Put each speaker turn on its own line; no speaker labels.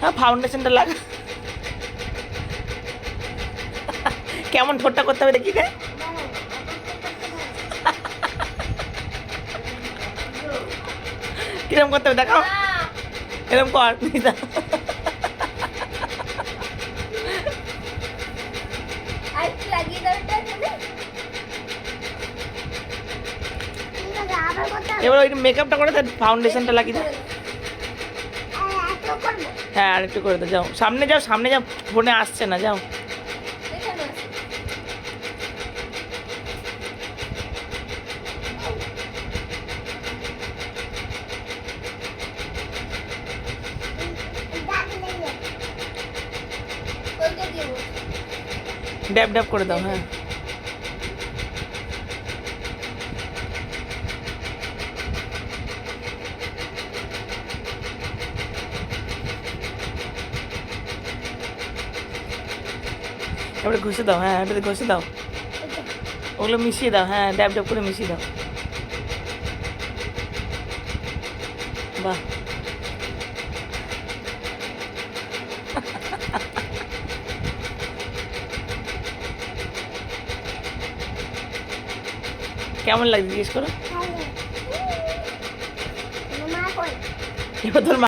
হ্যাঁ ফাউন্ডেশনটা লাগা কেমন ঠোঁটটা করতে হবে দেখি রে কিরম করতে হবে দেখাও এরকম কর। এবার ওই মেকআপটা করে ফাউন্ডেশনটা লাগিয়ে
হ্যাঁ, করব।
হ্যাঁ আর একটু করে দাও যাও। সামনে যাও সামনে যাও ফোনে আসছে না যাও। ড্যাব ড্যাব করে দাও হ্যাঁ। এবারে ঘষে দাও হ্যাঁ এটাতে ঘষে দাও। ওগুলো মিশিয়ে দাও হ্যাঁ ড্যাব ড্যাব করে মিশিয়ে দাও। বাহ। কেমন লাগছে জিজ্ঞেস করো? এবার তোর মা